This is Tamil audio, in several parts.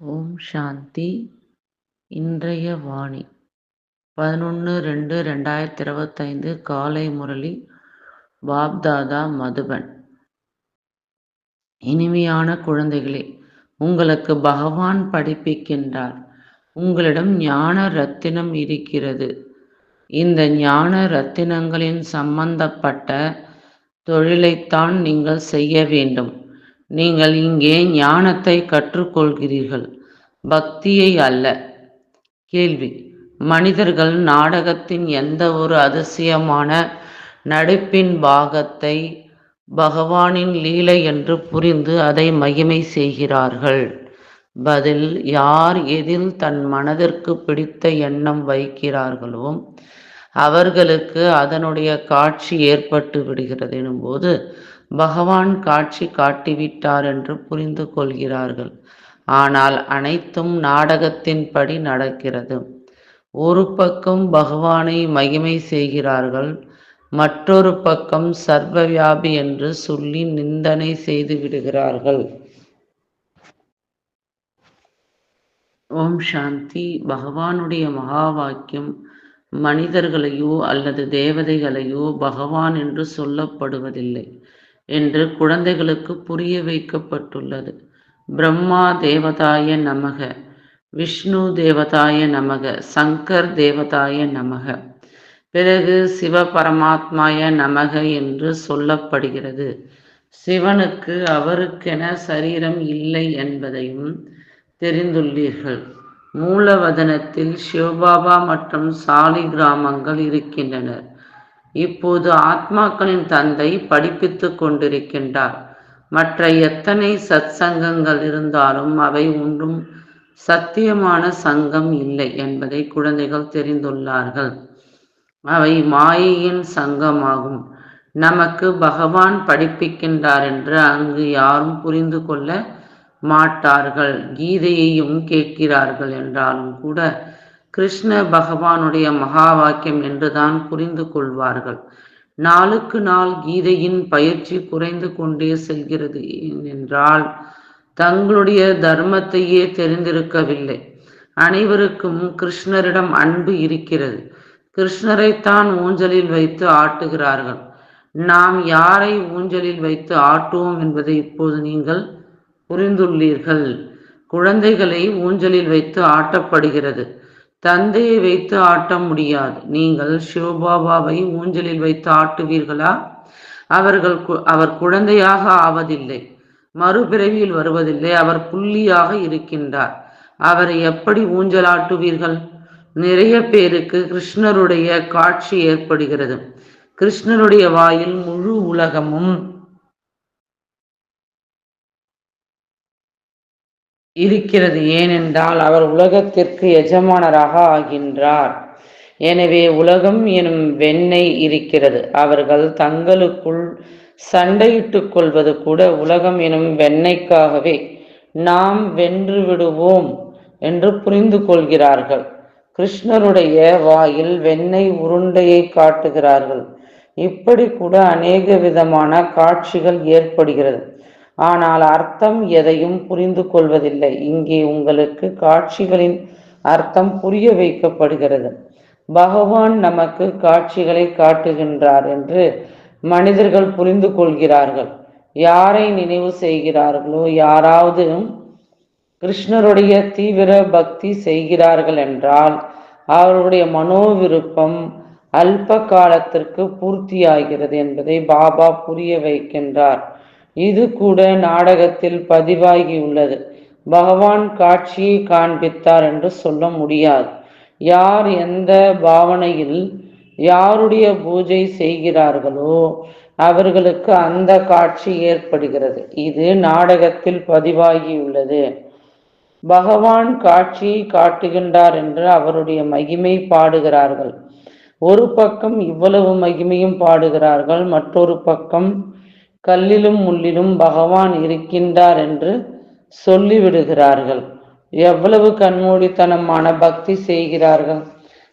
ஓம் சாந்தி. இன்றைய வாணி. பதினொன்று ரெண்டு ரெண்டாயிரத்தி இருபத்தைந்து காலை முரளி பாப்தாதா மதுபன். இனிமையான குழந்தைகளே உங்களுக்கு பகவான் படிப்பிக்கின்றார். உங்களிடம் ஞான ரத்தினம் இருக்கிறது. இந்த ஞான ரத்தினங்களின் சம்பந்தப்பட்ட தொழிலைத்தான் நீங்கள் செய்ய வேண்டும். நீங்கள் இங்கே ஞானத்தை கற்றுக்கொள்கிறீர்கள். பக்தியை அல்ல. கேள்வி. மனிதர்கள் நாடகத்தின் எந்த ஒரு அதிசயமான நடிப்பின் பாகத்தை பகவானின் லீலை என்று புரிந்து அதை மகிமை செய்கிறார்கள். பதில் யார் எதில் தன் மனதிற்கு பிடித்த எண்ணம் வைக்கிறார்களோ அவர்களுக்கு அதனுடைய காட்சி ஏற்பட்டு விடுகிறது. எனும்போது பகவான் காட்சி காட்டிவிட்டார் என்று புரிந்து கொள்கிறார்கள். ஆனால் அனைத்தும் நாடகத்தின்படி நடக்கிறது. ஒரு பக்கம் பகவானை மகிமை செய்கிறார்கள் மற்றொரு பக்கம் சர்வ வியாபி என்று சொல்லி நிந்தனை செய்து விடுகிறார்கள். ஓம் சாந்தி. பகவானுடைய மகா வாக்கியம் மனிதர்களையோ அல்லது தேவதைகளையோ பகவான் என்று சொல்லப்படுவதில்லை. என்று குழந்தைகளுக்கு புரிய வைக்கப்பட்டுள்ளது. பிரம்மா தேவதாய நமக விஷ்ணு தேவதாய நமக சங்கர் தேவதாய நமக. பிறகு சிவ பரமாத்மாய நமக என்று சொல்லப்படுகிறது. சிவனுக்கு அவருக்கென சரீரம் இல்லை என்பதையும் தெரிந்துள்ளீர்கள். மூலவதனத்தில் சிவபாபா மற்றும் சாலி கிராமங்கள் இருக்கின்றனர் இப்போது ஆத்மாக்களின் தந்தை படிப்பித்துக் கொண்டிருக்கின்றார். மற்ற எத்தனை சத் சங்கங்கள் இருந்தாலும் அவை ஒன்றும் சத்தியமான சங்கம் இல்லை என்பதை குழந்தைகள் தெரிந்துள்ளார்கள். அவை மாயையின் சங்கமாகும். நமக்கு பகவான் படிப்பிக்கின்றார் என்று அங்கு யாரும் புரிந்து கொள்ள மாட்டார்கள். கீதையையும் கேட்கிறார்கள் என்றாலும் கூட கிருஷ்ண பகவானுடைய மகா வாக்கியம் என்றுதான் புரிந்து கொள்வார்கள். நாளுக்கு நாள் கீதையின் பயிற்சி குறைந்து கொண்டே செல்கிறது. என்றால் தங்களுடைய தர்மத்தையே தெரிந்திருக்கவில்லை. அனைவருக்கும் கிருஷ்ணரிடம் அன்பு இருக்கிறது. கிருஷ்ணரைத்தான் ஊஞ்சலில் வைத்து ஆட்டுகிறார்கள். நாம் யாரை ஊஞ்சலில் வைத்து ஆட்டுவோம் என்பதை இப்போது நீங்கள் புரிந்துள்ளீர்கள். குழந்தைகளை ஊஞ்சலில் வைத்து ஆட்டப்படுகிறது. தந்தையை வைத்து ஆட்ட முடியாது. நீங்கள் சிவபாபாவை ஊஞ்சலில் வைத்து ஆட்டுவீர்களா? அவர்கள் அவர் குழந்தையாக ஆவதில்லை. மறுபிறவியில் வருவதில்லை. அவர் புள்ளியாக இருக்கின்றார். அவரை எப்படி ஊஞ்சலாட்டுவீர்கள்? நிறைய பேருக்கு கிருஷ்ணருடைய காட்சி ஏற்படுகிறது. கிருஷ்ணருடைய வாயில் முழு உலகமும் இருக்கிறது ஏனென்றால் அவர் உலகத்திற்கு எஜமானராக ஆகின்றார். எனவே உலகம் எனும் வெண்ணெய் இருக்கிறது. அவர்கள் தங்களுக்குள் சண்டையிட்டுக் கொள்வது கூட உலகம் எனும் வெண்ணெய்க்காகவே நாம் வென்று விடுவோம் என்று புரிந்து கொள்கிறார்கள். கிருஷ்ணருடைய வாயில் வெண்ணெய் உருண்டையை காட்டுகிறார்கள். இப்படி கூட அநேக விதமான காட்சிகள் ஏற்படுகிறது. ஆனால் அர்த்தம் எதையும் புரிந்து கொள்வதில்லை. இங்கே உங்களுக்கு காட்சிகளின் அர்த்தம் புரிய வைக்கப்படுகிறது. பகவான் நமக்கு காட்சிகளை காட்டுகின்றார் என்று மனிதர்கள் புரிந்து கொள்கிறார்கள். யாரை நினைவு செய்கிறார்களோ யாராவது கிருஷ்ணருடைய தீவிர பக்தி செய்கிறார்கள் என்றால் அவருடைய மனோவிருப்பம் அல்ப காலத்திற்கு பூர்த்தியாகிறது என்பதை பாபா புரிய வைக்கின்றார். இது கூட நாடகத்தில் பதிவாகியுள்ளது. பகவான் காட்சியை காண்பித்தார் என்று சொல்ல முடியாது. யார் எந்த பாவனையில் யாருடைய பூஜை செய்கிறார்களோ அவர்களுக்கு அந்த காட்சி ஏற்படுகிறது. இது நாடகத்தில் பதிவாகியுள்ளது. பகவான் காட்சியை காட்டுகின்றார் என்று அவருடைய மகிமை பாடுகிறார்கள். ஒரு பக்கம் இவ்வளவு மகிமையும் பாடுகிறார்கள் மற்றொரு பக்கம் கல்லிலும் முள்ளிலும் பகவான் இருக்கின்றார் என்று சொல்லிவிடுகிறார்கள். எவ்வளவு கண்மூடித்தனமான பக்தி செய்கிறார்கள்.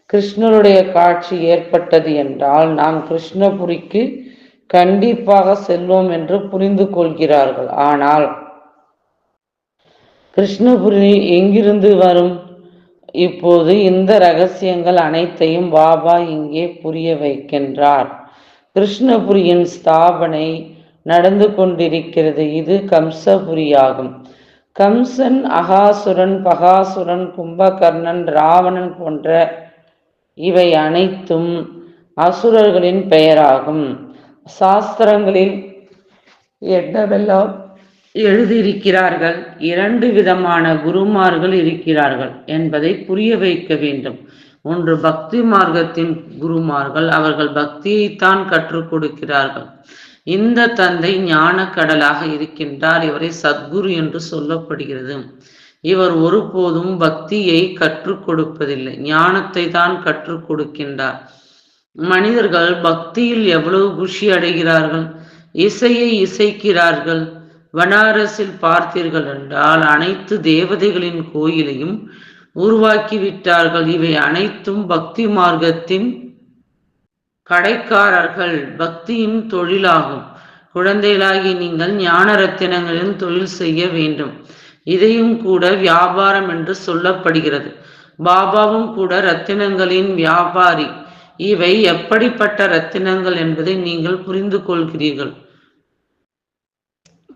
கிருஷ்ணருடைய காட்சி ஏற்பட்டது என்றால் நாம் கிருஷ்ணபுரிக்கு கண்டிப்பாக செல்வோம் என்று புரிந்து கொள்கிறார்கள். ஆனால் கிருஷ்ணபுரி எங்கிருந்து வரும்? இப்போது இந்த ரகசியங்கள் அனைத்தையும் பாபா இங்கே புரிய வைக்கின்றார். கிருஷ்ணபுரியின் ஸ்தாபனை நடந்து கொண்டிருக்கிறது. இது கம்சபுரியாகும். கம்சன் அகாசுரன் பகாசுரன் கும்பகர்ணன் ராவணன் போன்ற இவை அனைத்தும் அசுரர்களின் பெயராகும். சாஸ்திரங்களில் என்னவெல்லாம் எழுதியிருக்கிறார்கள்? இரண்டு விதமான குருமார்கள் இருக்கிறார்கள் என்பதை புரிய வைக்க வேண்டும். ஒன்று பக்தி மார்க்கத்தின் குருமார்கள். அவர்கள் பக்தியைத்தான் கற்றுக் கொடுக்கிறார்கள். இந்த தந்தை ஞான கடலாக இருக்கின்றார் இவரை சத்குரு என்று சொல்லப்படுகிறது. இவர் ஒருபோதும் பக்தியை கற்றுக் கொடுப்பதில்லை. ஞானத்தை தான் கற்றுக் கொடுக்கின்றார். மனிதர்கள் பக்தியில் எவ்வளவு குஷி அடைகிறார்கள்? இசையை இசைக்கிறார்கள். பனாரஸில் பார்த்தீர்கள் என்றால் அனைத்து தேவதைகளின் கோயிலையும் உருவாக்கி விட்டார்கள் இவை அனைத்தும் பக்தி மார்க்கத்தின் கடைக்காரர்கள் பக்தியின் தொழிலாகும். குழந்தைகளாகி நீங்கள் ஞான ரத்தினங்களில் தொழில் செய்ய வேண்டும். இதையும் கூட வியாபாரம் என்று சொல்லப்படுகிறது. பாபாவும் கூட ரத்தினங்களின் வியாபாரி. இவை எப்படிப்பட்ட ரத்தினங்கள் என்பதை நீங்கள் புரிந்து கொள்கிறீர்கள்.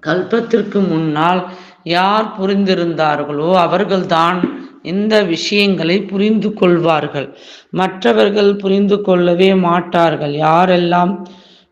கல்பத்திற்கு முன்னால் யார் புரிந்திருந்தார்களோ அவர்கள்தான் இந்த விஷயங்களை புரிந்து கொள்வார்கள். மற்றவர்கள் புரிந்து கொள்ளவே மாட்டார்கள். யாரெல்லாம்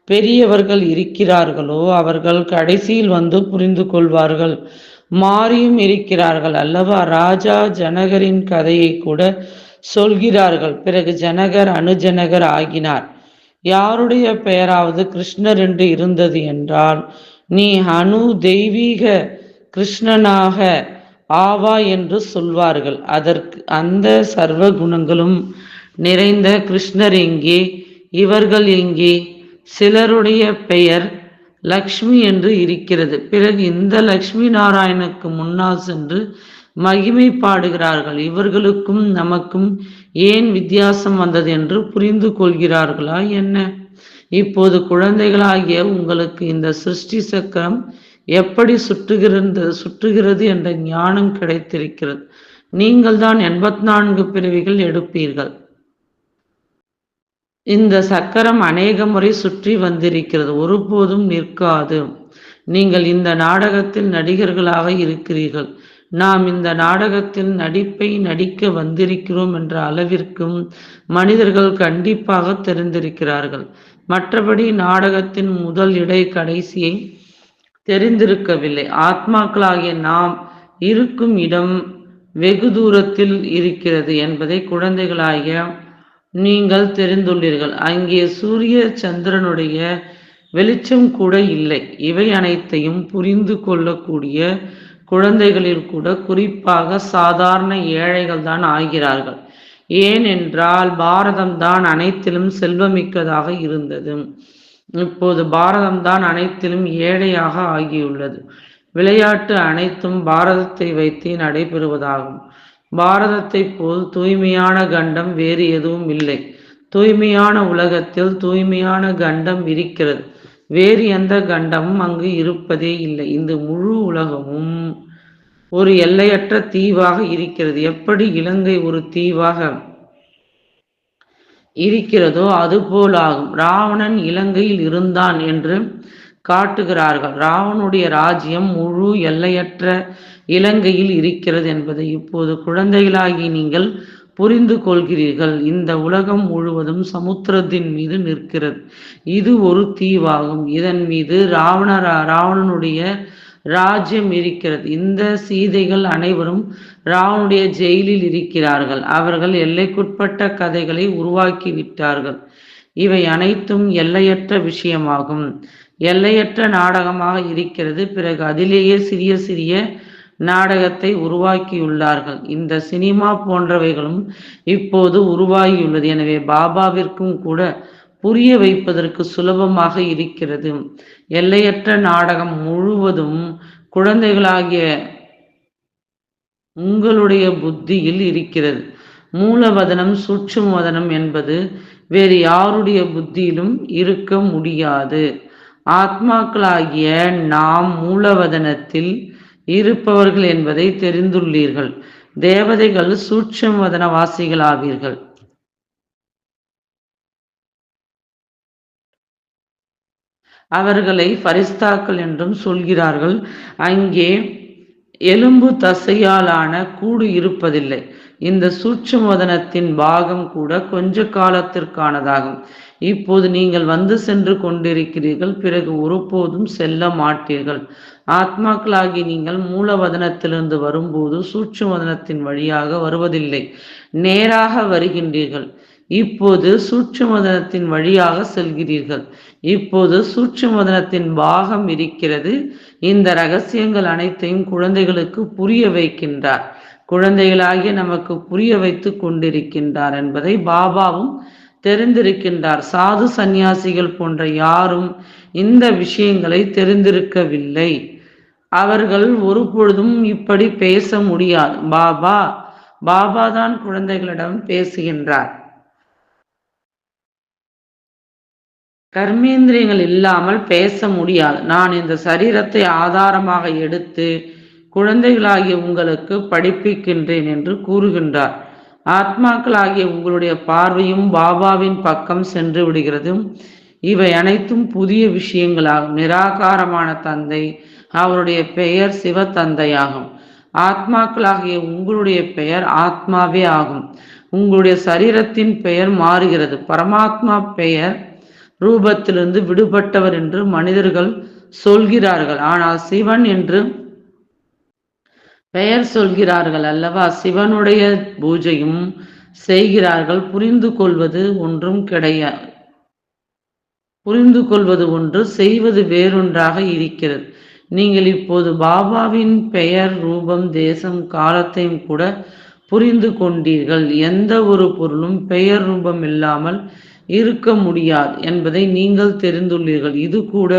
பெரியவர்கள் இருக்கிறார்களோ அவர்கள் கடைசியில் வந்து புரிந்து கொள்வார்கள். மாறியும் இருக்கிறார்கள். அல்லவா? ராஜா ஜனகரின் கதையை கூட சொல்கிறார்கள். பிறகு ஜனகர் அனுஜனகர் ஆகினார். யாருடைய பெயராவது கிருஷ்ணர் என்று இருந்தது என்றால் நீ அணு தெய்வீக கிருஷ்ணனாக ஆவா என்று சொல்வார்கள். அதற்கு அந்த சர்வ குணங்களும் நிறைந்த கிருஷ்ணர் எங்கே? இவர்கள் எங்கே? சிலருடைய பெயர் லக்ஷ்மி என்று இருக்கிறது. பிறகு இந்த லக்ஷ்மி நாராயணுக்கு முன்னால் சென்று மகிமை பாடுகிறார்கள். இவர்களுக்கும் நமக்கும் ஏன் வித்தியாசம் வந்தது என்று புரிந்து கொள்கிறார்களா என்ன? இப்போது குழந்தைகளாகிய உங்களுக்கு இந்த சிருஷ்டி சக்கரம் எப்படி சுற்றுகிறது சுற்றுகிறது என்ற ஞானம் கிடைத்திருக்கிறது. நீங்கள் தான் எண்பத்தி நான்கு பிறவிகள் எடுப்பீர்கள். இந்த சக்கரம் அநேக முறை சுற்றி வந்திருக்கிறது. ஒருபோதும் நிற்காது. நீங்கள் இந்த நாடகத்தில் நடிகர்களாக இருக்கிறீர்கள். நாம் இந்த நாடகத்தில் நடிப்பை நடிக்க வந்திருக்கிறோம் என்ற அளவிற்கும் மனிதர்கள் கண்டிப்பாக தெரிந்திருக்கிறார்கள். மற்றபடி நாடகத்தின் முதல் இடை கடைசியை தெரிந்திருக்கவில்லை. ஆத்மாக்களாகிய நாம் இருக்கும் இடம் வெகு தூரத்தில் இருக்கிறது என்பதை குழந்தைகளாகிய நீங்கள் தெரிந்துள்ளீர்கள். அங்கே சூரிய சந்திரனுடைய வெளிச்சம் கூட இல்லை. இவை அனைத்தையும் புரிந்து கொள்ளக்கூடிய குழந்தைகளில் கூட குறிப்பாக சாதாரண ஏழைகள் தான் ஆகிறார்கள். ஏனென்றால் பாரதம் தான் அனைத்திலும் செல்வமிக்கதாக இருந்தது. இப்போது பாரதம்தான் அனைத்திலும் ஏழையாக ஆகியுள்ளது. விளையாட்டு அனைத்தும் பாரதத்தை வைத்து நடைபெறுவதாகும். பாரதத்தை போல் தூய்மையான கண்டம் வேறு எதுவும் இல்லை. தூய்மையான உலகத்தில் தூய்மையான கண்டம் இருக்கிறது. வேறு எந்த கண்டமும் அங்கு இருப்பதே இல்லை. இந்த முழு உலகமும் ஒரு எல்லையற்ற தீவாக இருக்கிறது. எப்படி இலங்கை ஒரு தீவாக இருக்கிறதோ அதுபோலாகும். ராவணன் இலங்கையில் இருந்தான் என்று காட்டுகிறார்கள். ராவனுடைய ராஜ்யம் முழு எல்லையற்ற இலங்கையில் இருக்கிறது என்பதை இப்போது குழந்தைகளாகி நீங்கள் புரிந்து கொள்கிறீர்கள். இந்த உலகம் முழுவதும் சமுத்திரத்தின் மீது நிற்கிறது. இது ஒரு தீவாகும். இதன் மீது ராவண ராவணனுடைய ராஜ்யம் இருக்கிறது. இந்த சீதைகள் அனைவரும் ராவனுடைய ஜெயிலில் இருக்கிறார்கள். அவர்கள் எல்லைக்குட்பட்ட கதைகளை உருவாக்கி விட்டார்கள். இவை அனைத்தும் எல்லையற்ற விஷயமாகும். எல்லையற்ற நாடகமாக இருக்கிறது. பிறகு அதிலேயே சிறிய சிறிய நாடகத்தை உருவாக்கியுள்ளார்கள். இந்த சினிமா போன்றவைகளும் இப்போது உருவாகியுள்ளது. எனவே பாபாவிற்கும் கூட புரிய வைப்பதற்கு சுலபமாக இருக்கிறது. எல்லையற்ற நாடகம் முழுவதும் குழந்தைகளாகிய உங்களுடைய புத்தியில் இருக்கிறது. மூலவதனம் வதனம் என்பது வேறு யாருடைய புத்தியிலும் இருக்க முடியாது. ஆத்மாக்களாகிய நாம் மூலவதனத்தில் இருப்பவர்கள் என்பதை தெரிந்துள்ளீர்கள். தேவதைகள் சூட்சமதன வாசிகளாவீர்கள் அவர்களை பரிஸ்தாக்கள் என்றும் சொல்கிறார்கள். அங்கே எலும்பு தசையாலான கூடு இருப்பதில்லை. இந்த சூட்சமோதனத்தின் பாகம் கூட கொஞ்ச காலத்திற்கானதாகும். இப்போது நீங்கள் வந்து சென்று கொண்டிருக்கிறீர்கள் பிறகு ஒருபோதும் செல்ல மாட்டீர்கள். ஆத்மாக்களாகி நீங்கள் மூலவதனத்திலிருந்து வரும்போது சூட்சமோதனத்தின் வழியாக வருவதில்லை. நேராக வருகின்றீர்கள். இப்போது சூட்சமதனத்தின் வழியாக செல்கிறீர்கள். இப்போது சூட்சமதனத்தின் பாகம் இருக்கிறது. இந்த ரகசியங்கள் அனைத்தையும் குழந்தைகளுக்கு புரிய வைக்கின்றார். குழந்தைகளாகிய நமக்கு புரிய வைத்து கொண்டிருக்கின்றார் என்பதை பாபாவும் தெரிந்திருக்கின்றார். சாது சந்நியாசிகள் போன்ற யாரும் இந்த விஷயங்களை தெரிந்திருக்கவில்லை. அவர்கள் ஒரு பொழுதும் இப்படி பேச முடியாது. பாபா பாபா தான் குழந்தைகளிடம் பேசுகின்றார். கர்மேந்திரியங்கள் இல்லாமல் பேச முடியாது. நான் இந்த சரீரத்தை ஆதாரமாக எடுத்து குழந்தைகளாகிய உங்களுக்கு படிப்பிக்கின்றேன் என்று கூறுகின்றார். ஆத்மாக்களாகிய உங்களுடைய பார்வையும் பாபாவின் பக்கம் சென்று விடுகிறது. இவை அனைத்தும் புதிய விஷயங்களாகும். நிராகாரமான தந்தை அவருடைய பெயர் சிவ தந்தையாகும் ஆத்மாக்களாகிய உங்களுடைய பெயர் ஆத்மாவே ஆகும். உங்களுடைய சரீரத்தின் பெயர் மாறுகிறது. பரமாத்மா பெயர் ரூபத்திலிருந்து விடுபட்டவர் என்று மனிதர்கள் சொல்கிறார்கள். ஆனால் சிவன் என்று பெயர் சொல்கிறார்கள் அல்லவா? சிவனுடைய பூஜையும் செய்கிறார்கள். புரிந்து கொள்வது ஒன்றும் கிடையாது புரிந்து கொள்வது ஒன்று செய்வது வேறொன்றாக இருக்கிறது. நீங்கள் இப்போது பாபாவின் பெயர் ரூபம் தேசம் காலத்தையும் கூட புரிந்து கொண்டீர்கள். எந்த ஒரு பொருளும் பெயர் ரூபம் இல்லாமல் இருக்க முடியாது என்பதை நீங்கள் தெரிந்துள்ளீர்கள். இது கூட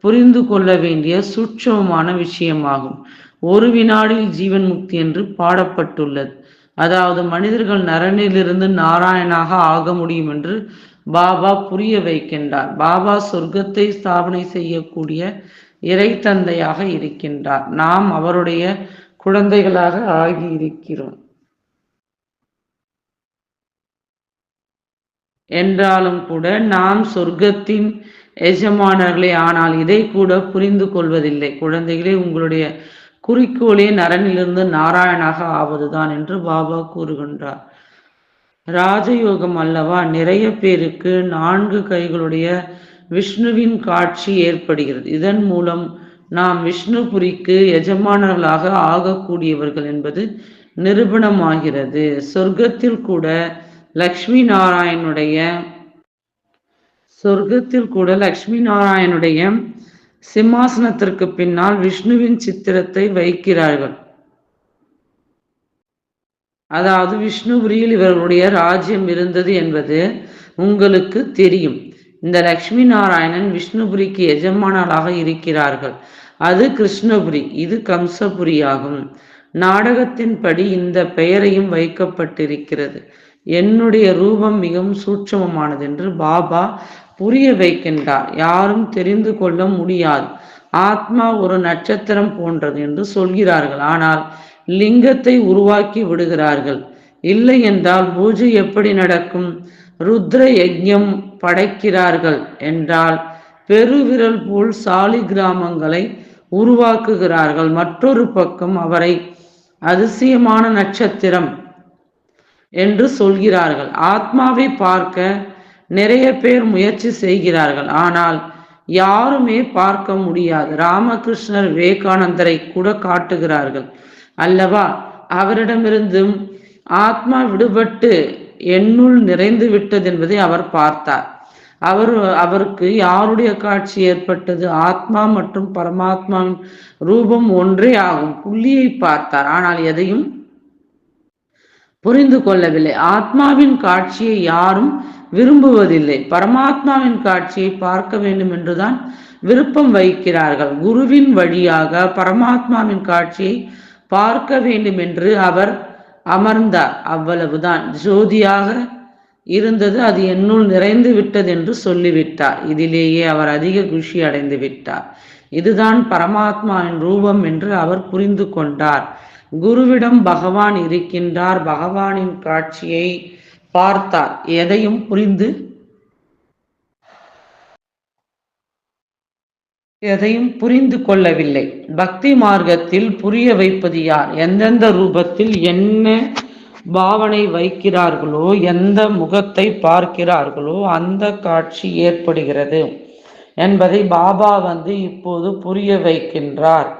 புரிந்து கொள்ள வேண்டிய சூட்சமமான விஷயமாகும். ஒரு வினாடில் ஜீவன் முக்தி என்று பாடப்பட்டுள்ளது. அதாவது மனிதர்கள் நரனிலிருந்து நாராயணாக ஆக முடியும் என்று பாபா புரிய வைக்கின்றார். பாபா சொர்க்கத்தை ஸ்தாபனை செய்யக்கூடிய இறை தந்தையாக இருக்கின்றார். நாம் அவருடைய குழந்தைகளாக ஆகி இருக்கிறோம் என்றாலும் கூட நாம் சொர்க்கத்தின் எஜமானர்களே ஆனால் இதை கூட புரிந்து கொள்வதில்லை. குழந்தைகளே உங்களுடைய குறிக்கோளே நரனிலிருந்து நாராயணாக ஆவதுதான் என்று பாபா கூறுகின்றார். ராஜயோகம் அல்லவா? நிறைய பேருக்கு நான்கு கைகளுடைய விஷ்ணுவின் காட்சி ஏற்படுகிறது. இதன் மூலம் நாம் விஷ்ணுபுரிக்கு எஜமானர்களாக ஆகக்கூடியவர்கள் என்பது நிரூபணமாகிறது. சொர்க்கத்தில் கூட லக்ஷ்மி நாராயணுடைய சொர்க்கத்தில் கூட லக்ஷ்மி நாராயணுடைய சிம்மாசனத்திற்கு பின்னால் விஷ்ணுவின் சித்திரத்தை வைக்கிறார்கள். அதாவது விஷ்ணுபுரியில் இவர்களுடைய ராஜ்யம் இருந்தது என்பது உங்களுக்கு தெரியும். இந்த லக்ஷ்மி நாராயணன் விஷ்ணுபுரிக்கு எஜமானராக இருக்கிறார்கள். அது கிருஷ்ணபுரி இது கம்சபுரி ஆகும் நாடகத்தின்படி இந்த பெயரையும் வைக்கப்பட்டிருக்கிறது. என்னுடைய ரூபம் மிகவும் சூட்சமமானது என்று பாபா புரிய வைக்கின்றார். யாரும் தெரிந்து கொள்ள முடியாது. ஆத்மா ஒரு நட்சத்திரம் போன்றது என்று சொல்கிறார்கள். ஆனால் லிங்கத்தை உருவாக்கி விடுகிறார்கள். இல்லை என்றால் பூஜை எப்படி நடக்கும்? ருத்ர யஜ்யம் படைக்கிறார்கள் என்றால் பெருவிரல் போல் சாலி கிராமங்களை உருவாக்குகிறார்கள். மற்றொரு பக்கம் அவரை அதிசயமான நட்சத்திரம் என்று சொல்கிறார்கள். ஆத்மாவை பார்க்க நிறைய பேர் முயற்சி செய்கிறார்கள். ஆனால் யாருமே பார்க்க முடியாது. ராமகிருஷ்ணர் விவேகானந்தரை கூட காட்டுகிறார்கள். அல்லவா? அவரிடமிருந்தும் ஆத்மா விடுபட்டு என்னுள் நிறைந்து விட்டது என்பதை அவர் பார்த்தார். அவர் அவருக்கு யாருடைய காட்சி ஏற்பட்டது? ஆத்மா மற்றும் பரமாத்மாவின் ரூபம் ஒன்றே ஆகும். புள்ளியை பார்த்தார். ஆனால் எதையும் புரிந்து கொள்ளவில்லை. ஆத்மாவின் காட்சியை யாரும் விரும்புவதில்லை. பரமாத்மாவின் காட்சியை பார்க்க வேண்டும் என்றுதான் விருப்பம் வைக்கிறார்கள் குருவின் வழியாக பரமாத்மாவின் காட்சியை பார்க்க வேண்டும் என்று அவர் அமர்ந்தார். அவ்வளவுதான். ஜோதியாக இருந்தது. அது என்னுள் நிறைந்து விட்டது என்று சொல்லிவிட்டார். இதிலேயே அவர் அதிக குஷி அடைந்து விட்டார். இதுதான் பரமாத்மாவின் ரூபம் என்று அவர் புரிந்து கொண்டார். குருவிடம் பகவான் இருக்கின்றார். பகவானின் காட்சியை பார்த்தார். எதையும் புரிந்து எதையும் புரிந்து கொள்ளவில்லை. பக்தி மார்க்கத்தில் புரிய வைப்பது யார்? எந்தெந்த ரூபத்தில் என்ன பாவனை வைக்கிறார்களோ எந்த முகத்தை பார்க்கிறார்களோ அந்த காட்சி ஏற்படுகிறது என்பதை பாபா வந்து இப்போது புரிய வைக்கின்றார்.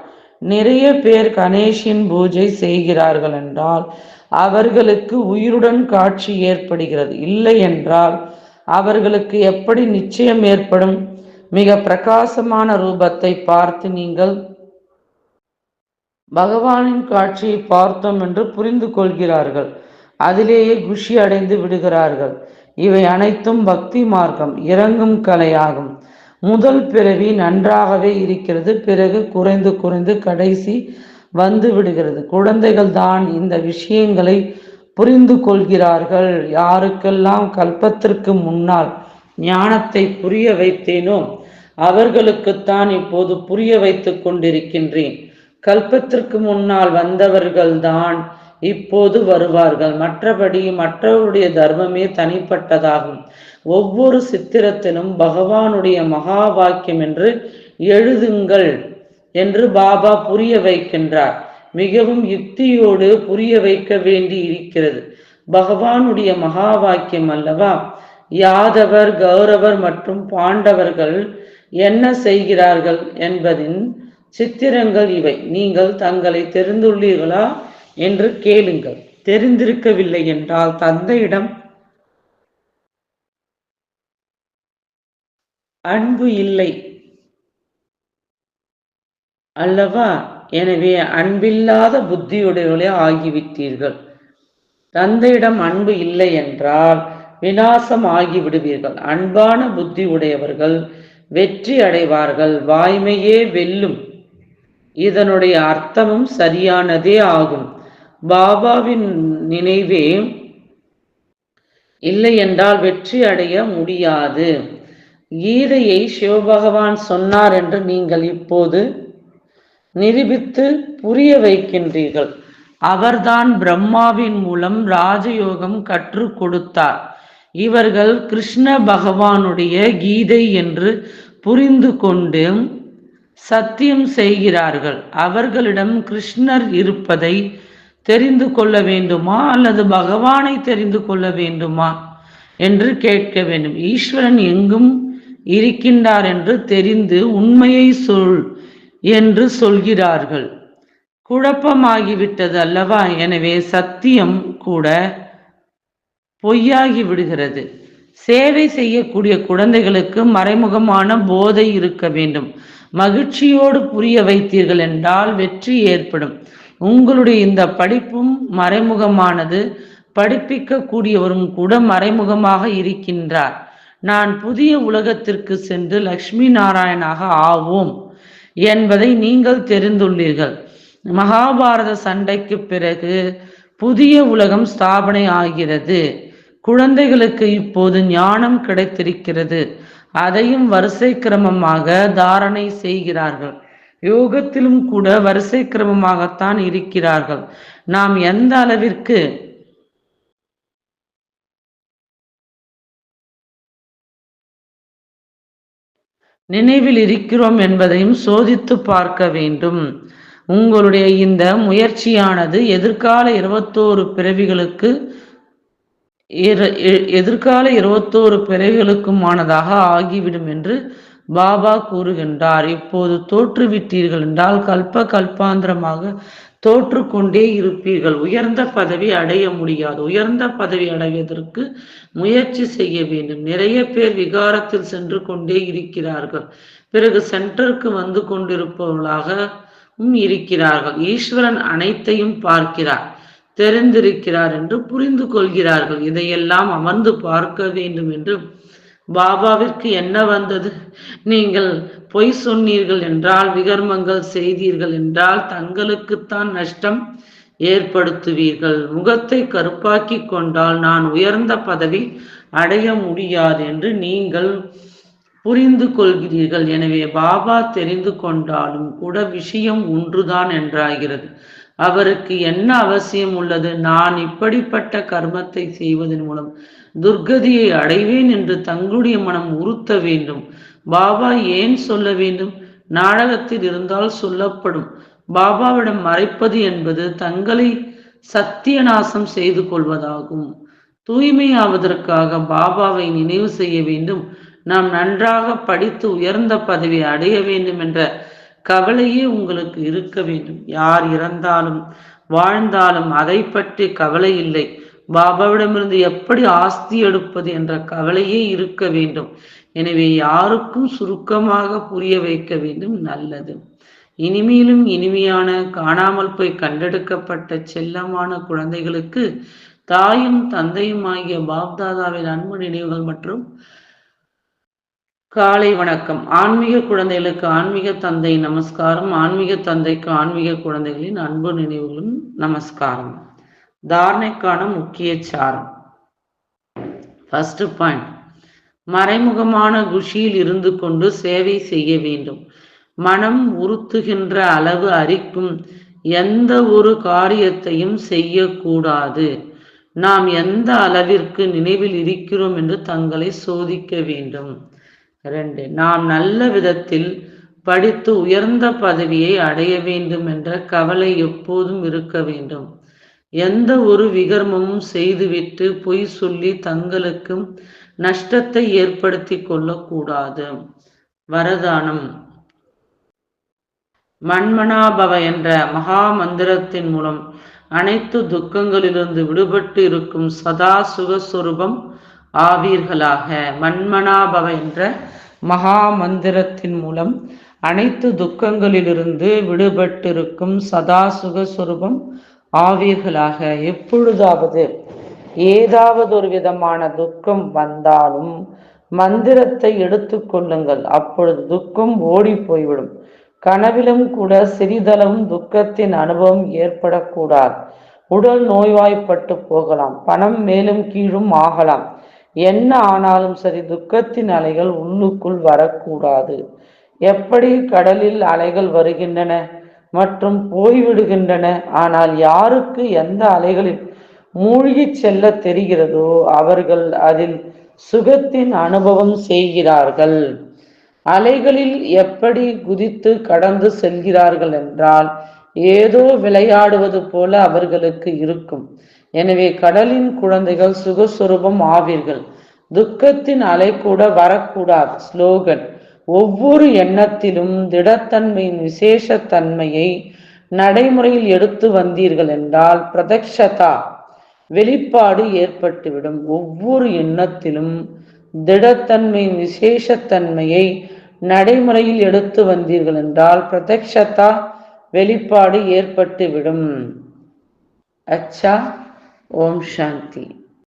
நிறைய பேர் கணேஷின் பூஜை செய்கிறார்கள் என்றால் அவர்களுக்கு உயிருடன் காட்சி ஏற்படுகிறது. இல்லை என்றால் அவர்களுக்கு எப்படி நிச்சயம் ஏற்படும்? மிக பிரகாசமான ரூபத்தை பார்த்து நீங்கள் பகவானின் காட்சியை பார்த்தோம் என்று புரிந்து கொள்கிறார்கள். அதிலேயே குஷி அடைந்து விடுகிறார்கள். இவை அனைத்தும் பக்தி மார்க்கம் இறங்கும் கலையாகும். முதல் பிறவி நன்றாகவே இருக்கிறது பிறகு குறைந்து குறைந்து கடைசி வந்து விடுகிறது. குழந்தைகள் தான் இந்த விஷயங்களை புரிந்து கொள்கிறார்கள். யாருக்கெல்லாம் கல்பத்திற்கு முன்னால் ஞானத்தை புரிய வைத்தேனோ அவர்களுக்குத்தான் இப்போது புரிய வைத்துக் கொண்டிருக்கின்றேன். கல்பத்திற்கு முன்னால் வந்தவர்கள்தான் இப்போது வருவார்கள். மற்றபடி மற்றவருடைய தர்மமே தனிப்பட்டதாகும். ஒவ்வொரு சித்திரத்திலும் பகவானுடைய மகா வாக்கியம் என்று எழுதுங்கள் என்று பாபா புரிய வைக்கின்றார். மிகவும் யுக்தியோடு புரிய வைக்க வேண்டி இருக்கிறது. பகவானுடைய மகா வாக்கியம் அல்லவா? யாதவர் கௌரவர் மற்றும் பாண்டவர்கள் என்ன செய்கிறார்கள் என்பதின் சித்திரங்கள் இவை. நீங்கள் தங்களை தெரிந்துள்ளீர்களா என்று கேளுங்கள். தெரிந்திருக்கவில்லை என்றால் தந்தையிடம் அன்பு இல்லை. அல்லவா? எனவே அன்பில்லாத புத்தியுடையவர்களே ஆகிவிட்டீர்கள். தந்தையிடம் அன்பு இல்லை என்றால் வினாசம் ஆகிவிடுவீர்கள். அன்பான புத்தி உடையவர்கள் வெற்றி அடைவார்கள். வாய்மையே வெல்லும். இதனுடைய அர்த்தமும் சரியானதே ஆகும். பாபாவின் நினைவே இல்லை என்றால் வெற்றி அடைய முடியாது. கீதையை சிவபகவான் சொன்னார் என்று நீங்கள் இப்போது நிரூபித்து புரிய வைக்கின்றீர்கள். அவர்தான் பிரம்மாவின் மூலம் ராஜயோகம் கற்றுக் கொடுத்தார். இவர்கள் கிருஷ்ண பகவானுடைய கீதை என்று புரிந்து கொண்டு சத்தியம் செய்கிறார்கள். அவர்களிடம் கிருஷ்ணர் இருப்பதை தெரிந்து கொள்ள வேண்டுமா அல்லது பகவானை தெரிந்து கொள்ள வேண்டுமா என்று கேட்க வேண்டும். ஈஸ்வரன் எங்கும் இருக்கின்றார் என்று தெரிந்து உண்மையை சொல் என்று சொல்கிறார்கள். குழப்பமாகிவிட்டது அல்லவா? எனவே சத்தியம் கூட பொய்யாகி விடுகிறது. சேவை செய்யக்கூடிய குழந்தைகளுக்கு மறைமுகமான போதை இருக்க வேண்டும். மகிழ்ச்சியோடு புரிய வைத்தீர்கள் என்றால் வெற்றி ஏற்படும். உங்களுடைய இந்த படிப்பும் மறைமுகமானது. படிப்பிக்க கூடியவரும் கூட மறைமுகமாக இருக்கின்றார். நான் புதிய உலகத்திற்கு சென்று லக்ஷ்மி நாராயணாக ஆவோம் என்பதை நீங்கள் தெரிந்துள்ளீர்கள். மகாபாரத சண்டைக்கு பிறகு புதிய உலகம் ஸ்தாபனை ஆகிறது. குழந்தைகளுக்கு இப்போது ஞானம் கிடைத்திருக்கிறது. அதையும் வரிசை கிரமமாக தாரணை செய்கிறார்கள். யோகத்திலும் கூட வரிசை கிரமமாகத்தான் இருக்கிறார்கள். நாம் எந்த அளவிற்கு நினைவில் இருக்கிறோம் என்பதையும் சோதித்து பார்க்க வேண்டும். உங்களுடைய இந்த முயற்சியானது எதிர்கால இருபத்தோரு பிறவிகளுக்கு எதிர்கால இருபத்தோரு பிறவிகளுக்குமானதாக ஆகிவிடும் என்று பாபா கூறுகின்றார். இப்போது தோற்றுவிட்டீர்கள் என்றால் கல்ப கல்பாந்திரமாக தோற்றுக்கொண்டே இருப்பீர்கள். உயர்ந்த பதவி அடைய முடியாது. உயர்ந்த பதவி அடைவதற்கு முயற்சி செய்ய வேண்டும். நிறைய பேர் விகாரத்தில் சென்று கொண்டே இருக்கிறார்கள். பிறகு சென்டருக்கு வந்து கொண்டிருப்பவர்களாக இருக்கிறார்கள். ஈஸ்வரன் அனைத்தையும் பார்க்கிறார். தெரிந்திருக்கிறார் என்று புரிந்து கொள்கிறார்கள். இதையெல்லாம் அமர்ந்து பார்க்க வேண்டும் என்று. பாபாவிற்கு என்ன வந்தது? நீங்கள் பொய் சொன்னீர்கள் என்றால் விகர்மங்கள் செய்தீர்கள் என்றால் தங்களுக்குத்தான் நஷ்டம் ஏற்படுத்துவீர்கள். முகத்தை கருப்பாக்கி கொண்டால் நான் உயர்ந்த பதவி அடைய முடியாது என்று நீங்கள் புரிந்து கொள்கிறீர்கள். எனவே பாபா தெரிந்து கொண்டாலும் கூட விஷயம் ஒன்றுதான் என்றாகிறது. அவருக்கு என்ன அவசியம் உள்ளது? நான் இப்படிப்பட்ட கர்மத்தை செய்வதன் மூலம் துர்கதியை அடைவேன் என்று தங்களுடைய மனம் உறுத்த வேண்டும். பாபா ஏன் சொல்ல வேண்டும்? நாடகத்தில் இருந்தால் சொல்லப்படும். பாபாவிடம் மறைப்பது என்பது தங்களை சத்தியநாசம் செய்து கொள்வதாகும். தூய்மையாவதற்காக பாபாவை நினைவு செய்ய வேண்டும். நாம் நன்றாக படித்து உயர்ந்த பதவி அடைய வேண்டும் என்ற கவலையே உங்களுக்கு இருக்க வேண்டும். யார் இறந்தாலும் வாழ்ந்தாலும் அதை பற்றி கவலை இல்லை. பாபாவிடமிருந்து எப்படி ஆஸ்தி எடுப்பது என்ற கவலையே இருக்க வேண்டும். எனவே யாருக்கும் சுருக்கமாக புரிய வைக்க வேண்டும் நல்லது. இனிமேலும் இனிமையான காணாமல் போய் கண்டெடுக்கப்பட்ட செல்லமான குழந்தைகளுக்கு தாயும் தந்தையும் ஆகிய பாப்தாதாவின் அன்பு நினைவுகள் மற்றும் காலை வணக்கம். ஆன்மீக குழந்தைகளுக்கு ஆன்மீக தந்தை நமஸ்காரம். ஆன்மீக தந்தைக்கு ஆன்மீக குழந்தைகளின் அன்பு நினைவுகளும் நமஸ்காரம். தாரணைக்கான முக்கிய சாரம். ஃபர்ஸ்ட் பாயிண்ட் மறைமுகமான குஷியில் இருந்து கொண்டு சேவை செய்ய வேண்டும். மனம் உறுத்துகின்ற அளவு அரிக்கும் எந்த ஒரு காரியத்தையும் செய்யக்கூடாது. நாம் எந்த அளவிற்கு நினைவில் இருக்கிறோம் என்று தங்களை சோதிக்க வேண்டும். ரெண்டு நாம் நல்ல விதத்தில் படித்து உயர்ந்த பதவியை அடைய வேண்டும் என்ற கவலை எப்போதும் இருக்க வேண்டும். எந்த ஒரு விகர்மமும் செய்துவிட்டு பொய் சொல்லி தங்களுக்கும் நஷ்டத்தை ஏற்படுத்தி கொள்ளக்கூடாது. வரதானம். மண்மனாபவ என்ற மகா மந்திரத்தின் மூலம் அனைத்து துக்கங்களிலிருந்து விடுபட்டு இருக்கும் சதா சுகஸ்வரூபம் ஆவீர்களாக. மண்மனாபவ என்ற மகா மந்திரத்தின் மூலம் அனைத்து துக்கங்களிலிருந்து விடுபட்டிருக்கும் சதா சுகஸ்வரூபம் ஆவீர்களாக. எப்பொழுதாவது ஏதாவது ஒரு விதமான துக்கம் வந்தாலும் மந்திரத்தை எடுத்துக்கொள்ளுங்கள் அப்பொழுது துக்கம் ஓடி போய்விடும். கனவிலும் கூட சிறிதளவும் துக்கத்தின் அனுபவம் ஏற்படக்கூடாது. உடல் நோய்வாய்ப்பட்டு போகலாம். பணம் மேலும் கீழும் ஆகலாம். என்ன ஆனாலும் சரி துக்கத்தின் அலைகள் உள்ளுக்குள் வரக்கூடாது. எப்படி கடலில் அலைகள் வருகின்றன மற்றும் போய்விடுகின்றன? ஆனால் யாருக்கு எந்த அலைகளில் மூழ்கி செல்ல தெரிகிறதோ அவர்கள் அதில் சுகத்தின் அனுபவம் செய்கிறார்கள். அலைகளில் எப்படி குதித்து கடந்து செல்கிறார்கள் என்றால் ஏதோ விளையாடுவது போல அவர்களுக்கு இருக்கும். எனவே கடலின் குழந்தைகள் சுகஸ்வரூபம் ஆவீர்கள். துக்கத்தின் அலை கூட வரக்கூடாது. ஸ்லோகன் ஒவ்வொரு எண்ணத்திலும் திடத்தன்மையின் விசேஷத்தன்மையை நடைமுறையில் எடுத்து வந்தீர்கள் என்றால் பிரதக்ஷதா வெளிப்பாடு ஏற்பட்டுவிடும். ஒவ்வொரு எண்ணத்திலும் திடத்தன்மையின் விசேஷத்தன்மையை நடைமுறையில் எடுத்து வந்தீர்கள் என்றால் பிரதக்ஷதா வெளிப்பாடு ஏற்பட்டுவிடும். அச்சா ஓம் சாந்தி.